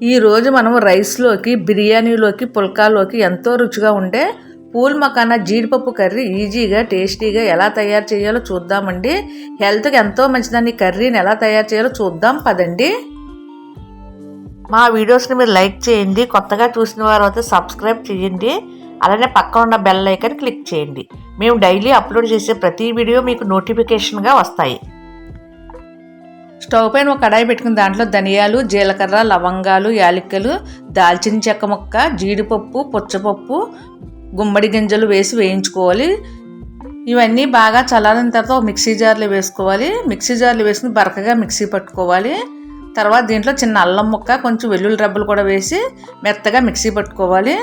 ఈరోజు మనం రైస్లోకి బిర్యానీలోకి పుల్కాలోకి ఎంతో రుచిగా ఉండే పూల్ మకానా జీడిపప్పు కర్రీ ఈజీగా టేస్టీగా ఎలా తయారు చేయాలో చూద్దామండి. హెల్త్కి ఎంతో మంచిదని కర్రీని ఎలా తయారు చేయాలో చూద్దాం పదండి. మా వీడియోస్ని మీరు లైక్ చేయండి కొత్తగా చూసిన వారు అయితే సబ్స్క్రైబ్ చేయండి అలానే పక్కన ఉన్న బెల్ ఐకన్ క్లిక్ చేయండి. మేము డైలీ అప్లోడ్ చేసే ప్రతి వీడియో మీకు నోటిఫికేషన్గా వస్తాయి. స్టవ్ పైన ఒక కడాయి పెట్టుకుని దాంట్లో ధనియాలు జీలకర్ర లవంగాలు యాలక్కలు దాల్చిన చెక్క ముక్క జీడిపప్పు పుచ్చపప్పు గుమ్మడి గింజలు వేసి వేయించుకోవాలి. ఇవన్నీ బాగా చల్లారిన తర్వాత ఒక మిక్సీ జార్లో వేసుకోవాలి. మిక్సీ జార్లో వేసుకుని బరకగా మిక్సీ పట్టుకోవాలి. తర్వాత దీంట్లో చిన్న అల్లం ముక్క కొంచెం వెల్లుల్లి రబ్బలు కూడా వేసి మెత్తగా మిక్సీ పట్టుకోవాలి.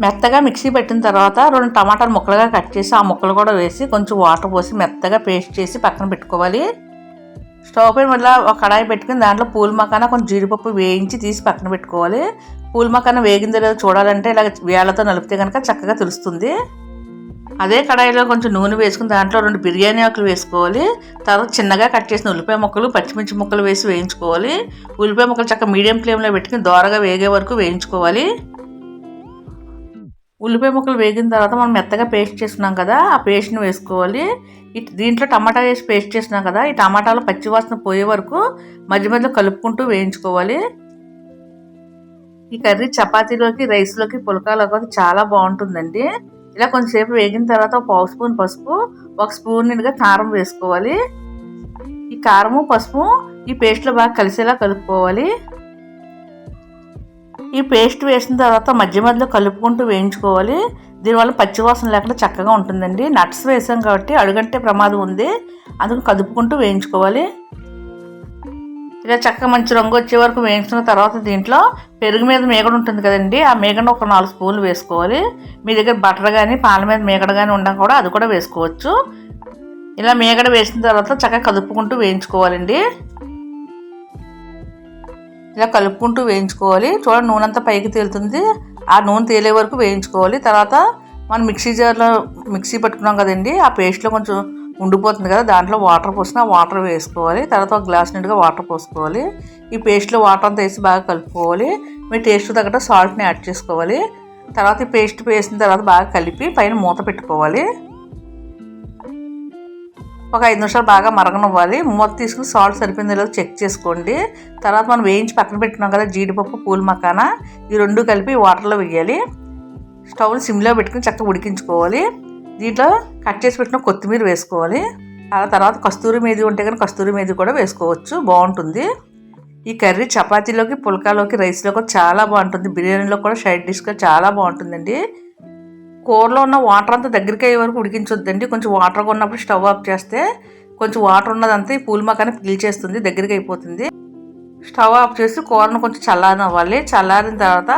మెత్తగా మిక్సీ పెట్టిన తర్వాత రెండు టమాటాలు ముక్కలుగా కట్ చేసి ఆ ముక్కలు కూడా వేసి కొంచెం వాటర్ పోసి మెత్తగా పేస్ట్ చేసి పక్కన పెట్టుకోవాలి. స్టవ్ పైన మళ్ళీ ఒక కడాయి పెట్టుకుని దాంట్లో పూల మకాన కొంచెం జీడిపప్పు వేయించి తీసి పక్కన పెట్టుకోవాలి. పూల మకాన వేగిందో లేదో చూడాలంటే ఇలాగ వేళ్ళతో నలిపితే కనుక చక్కగా తెలుస్తుంది. అదే కడాయిలో కొంచెం నూనె వేసుకుని దాంట్లో రెండు బిర్యానీ ఆకులు వేసుకోవాలి. తర్వాత చిన్నగా కట్ చేసిన ఉల్లిపాయ ముక్కలు పచ్చిమిర్చి ముక్కలు వేసి వేయించుకోవాలి. ఉల్లిపాయ ముక్కలు చక్కగా మీడియం ఫ్లేమ్లో పెట్టుకుని దోరగా వేగే వరకు వేయించుకోవాలి. ఉల్లిపాయ ముక్కలు వేగిన తర్వాత మనం మెత్తగా పేస్ట్ చేసుకున్నాం కదా ఆ పేస్ట్ని వేసుకోవాలి. దీంట్లో టమాటా వేసి పేస్ట్ చేసినాం కదా ఈ టమాటాలు పచ్చివాసన పోయే వరకు మధ్య మధ్యలో కలుపుకుంటూ వేయించుకోవాలి. ఈ కర్రీ చపాతీలోకి రైస్లోకి పులకాలోకి చాలా బాగుంటుందండి. ఇలా కొంచెంసేపు వేగిన తర్వాత ఒక పావు స్పూన్ పసుపు ఒక స్పూన్ నిండుగా కారం వేసుకోవాలి. ఈ కారము పసుపు ఈ పేస్ట్లో బాగా కలిసేలా కలుపుకోవాలి. ఈ పేస్ట్ వేసిన తర్వాత మధ్య మధ్యలో కలుపుకుంటూ వేయించుకోవాలి. దీనివల్ల పచ్చివాసన లేకుండా చక్కగా ఉంటుందండి. నట్స్ వేసాం కాబట్టి అడుగంటే ప్రమాదం ఉంది. అందుకు కదుపుకుంటూ వేయించుకోవాలి. ఇలా చక్కగా మంచి రంగు వచ్చే వరకు వేయించుకున్న తర్వాత దీంట్లో పెరుగు మీద మేగడ ఉంటుంది కదండి. ఆ మేగడ ఒక నాలుగు స్పూన్లు వేసుకోవాలి. మీ దగ్గర బటర్ కానీ పాల మీద మేగడ కానీ ఉండడం కూడా అది కూడా వేసుకోవచ్చు. ఇలా మేగడ వేసిన తర్వాత చక్కగా కదుపుకుంటూ వేయించుకోవాలండి. ఇలా కలుపుకుంటూ వేయించుకోవాలి. చూడండి నూనె అంతా పైకి తేలుతుంది. ఆ నూనె తేలే వరకు వేయించుకోవాలి. తర్వాత మనం మిక్సీ జార్లో మిక్సీ పట్టుకున్నాం కదండి ఆ పేస్ట్లో కొంచెం ఉండిపోతుంది కదా దాంట్లో వాటర్ పోసిన వాటర్ వేసుకోవాలి. తర్వాత ఒక గ్లాస్ నిండుగా వాటర్ పోసుకోవాలి. ఈ పేస్ట్లో వాటర్ అంతా వేసి బాగా కలుపుకోవాలి. మీ టేస్ట్ తగ్గట్టు సాల్ట్ని యాడ్ చేసుకోవాలి. తర్వాత ఈ పేస్ట్ వేసిన తర్వాత బాగా కలిపి పైన మూత పెట్టుకోవాలి. ఒక ఐదు నిమిషాలు బాగా మరగనివ్వాలి. మూత తీసుకుని సాల్ట్ సరిపోయిందో లేదో చెక్ చేసుకోండి. తర్వాత మనం వేయించి పక్కన పెట్టుకున్నాం కదా జీడిపప్పు పూల మకాన. ఈ రెండు కలిపి వాటర్లో వేయాలి. స్టవ్ సిమ్లో పెట్టుకుని చక్కగా ఉడికించుకోవాలి. దీంట్లో కట్ చేసి పెట్టిన కొత్తిమీర వేసుకోవాలి. ఆ తర్వాత కస్తూరి మేది ఉంటే కానీ కస్తూరి మేది కూడా వేసుకోవచ్చు. బాగుంటుంది. ఈ కర్రీ చపాతీలోకి పుల్కాలోకి రైస్లోకి చాలా బాగుంటుంది. బిర్యానీలో కూడా సైడ్ డిష్గా చాలా బాగుంటుందండి. కూరలో ఉన్న వాటర్ అంతా దగ్గరికి అయ్యే వరకు ఉడికించొద్దండి. కొంచెం వాటర్గా ఉన్నప్పుడు స్టవ్ ఆఫ్ చేస్తే కొంచెం వాటర్ ఉన్నదంతా ఈ పూల మకాన్ని పీల్చేస్తుంది దగ్గరికి అయిపోతుంది. స్టవ్ ఆఫ్ చేసి కూరను కొంచెం చల్లారనివ్వాలి. చల్లారిన తర్వాత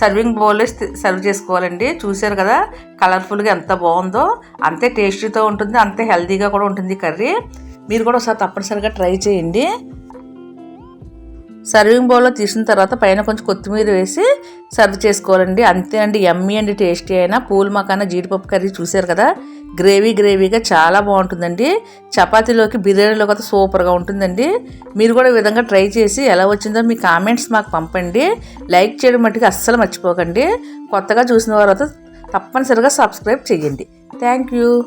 సర్వింగ్ బౌల్లో సర్వ్ చేసుకోవాలండి. చూసారు కదా కలర్ఫుల్గా ఎంత బాగుందో. అంతే టేస్టీతో ఉంటుంది అంతే హెల్తీగా కూడా ఉంటుంది కర్రీ. మీరు కూడా ఒకసారి తప్పనిసరిగా ట్రై చేయండి. సర్వింగ్ బౌల్లో తీసిన తర్వాత పైన కొంచెం కొత్తిమీర వేసి సర్వ్ చేసుకోవాలండి. అంతే అండి ఎమ్మీ అండి టేస్టీ అయినా. పూల్ మకాన జీడిపప్పు కర్రీ చూసారు కదా? గ్రేవీ గ్రేవీగా చాలా బాగుంటుందండి. చపాతీలోకి బిర్యానీలోకి అయితే సూపర్గా ఉంటుందండి. మీరు కూడా ఈ విధంగా ట్రై చేసి ఎలా వచ్చిందో మీ కామెంట్స్ మాకు పంపండి. లైక్ చేయడం మట్టుకు అస్సలు మర్చిపోకండి. కొత్తగా చూసిన వారు తప్పనిసరిగా సబ్స్క్రైబ్ చేయండి. Thank you.